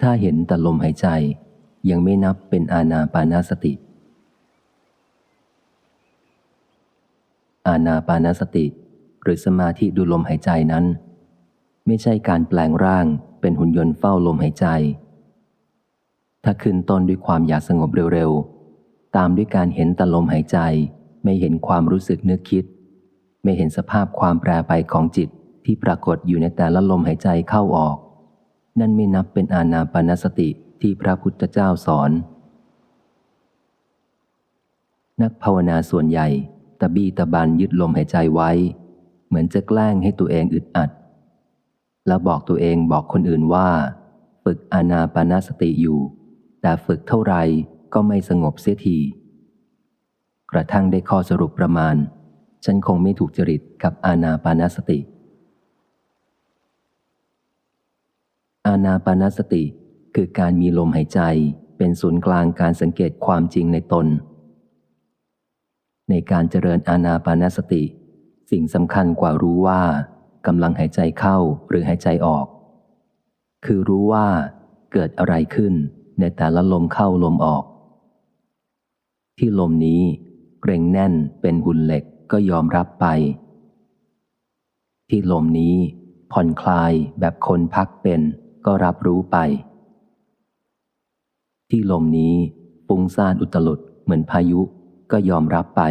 ถ้าเห็นแต่ลมหายใจยังไม่นับเป็นอาณาปานาสติ อาณาปานาสติ หรือสมาธิดูลมหายใจนั้น ไม่ใช่การแปลงร่างเป็นหุ่นยนต์เฝ้าลมหายใจ ถ้าขึ้นต้นด้วยความอยากสงบเร็วๆ ตามด้วยการเห็นแต่ลมหายใจ ไม่เห็นความรู้สึกนึกคิด ไม่เห็นสภาพความแปรไปของจิตที่ปรากฏอยู่ในแต่ละลมหายใจเข้าออก นั่นไม่นับเป็นอาณาปานสติที่พระพุทธเจ้าสอน นักภาวนาส่วนใหญ่ ตะบี้ตะบันยึดลมหายใจไว้ เหมือนจะแกล้งให้ตัวเองอึดอัด แล้วบอกตัวเองบอกคนอื่นว่า ฝึกอาณาปานสติอยู่ แต่ฝึกเท่าไหร่ก็ไม่สงบเสียทีกระทั่งได้ข้อสรุปประมาณ ฉันคงไม่ถูกจริตกับอาณาปานสติ อาณาปานสติ คือการมีลมหายใจเป็นศูนย์กลางการสังเกตความจริงในตน ในการเจริญอาณาปานสติ สิ่งสำคัญกว่ารู้ว่ากำลังหายใจเข้าหรือหายใจออก คือรู้ว่าเกิดอะไรขึ้นในแต่ละลมเข้าลมออก ที่ลมนี้เกรงแน่นเป็นหุ่นเหล็กก็ยอมรับไป ที่ลมนี้ผ่อนคลายแบบคนพักเป็น ก็รับรู้ไป ที่ลมนี้ฟุ้งซ่านอุตลุดเหมือนพายุก็ยอมรับไป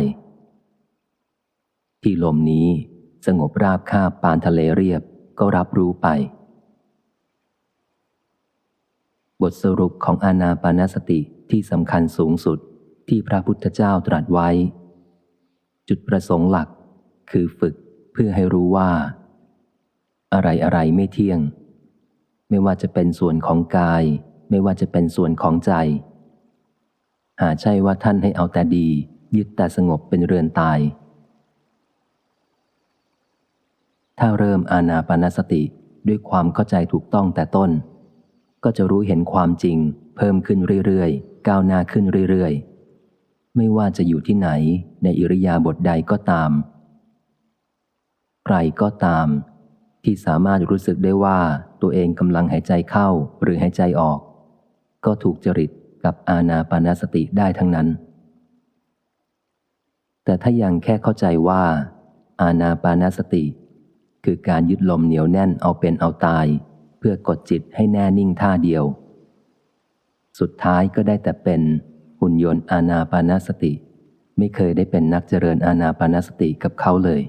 ที่ลมนี้สงบราบคาบปานทะเลเรียบก็รับรู้ไป บทสรุปของอานาปานสติที่สำคัญสูงสุดที่พระพุทธเจ้าตรัสไว้ จุดประสงค์หลักคือฝึกเพื่อให้รู้ว่า อะไรอะไรไม่เที่ยง ไม่ว่าจะเป็นส่วนของกาย ไม่ว่าจะเป็นส่วนของใจ หาใช่ว่าท่านให้เอาแต่ดี ยึดแต่สงบเป็นเรือนตาย ถ้าเริ่มอานาปาสติด้วยความเข้าใจถูกต้องแต่ต้น ก็จะรู้เห็นความจริง เพิ่มขึ้นเรื่อยๆ ก้าวหน้าขึ้นเรื่อยๆ ไม่ว่าจะอยู่ที่ไหนในอิริยาบถใดก็ตาม ใครก็ตาม ที่สามารถรู้สึกได้ว่าตัวเองกำลังหายใจเข้าหรือหายใจออก ก็ถูกจริตกับอาณาปานสติได้ทั้งนั้น แต่ถ้ายังแค่เข้าใจว่า อาณาปานสติ คือการยึดลมเหนียวแน่นเอาเป็นเอาตาย เพื่อกดจิตให้แน่นิ่งท่าเดียว สุดท้ายก็ได้แต่เป็นหุ่นยนต์อาณาปานสติ ไม่เคยได้เป็นนักเจริญอาณาปานสติกับเขาเลย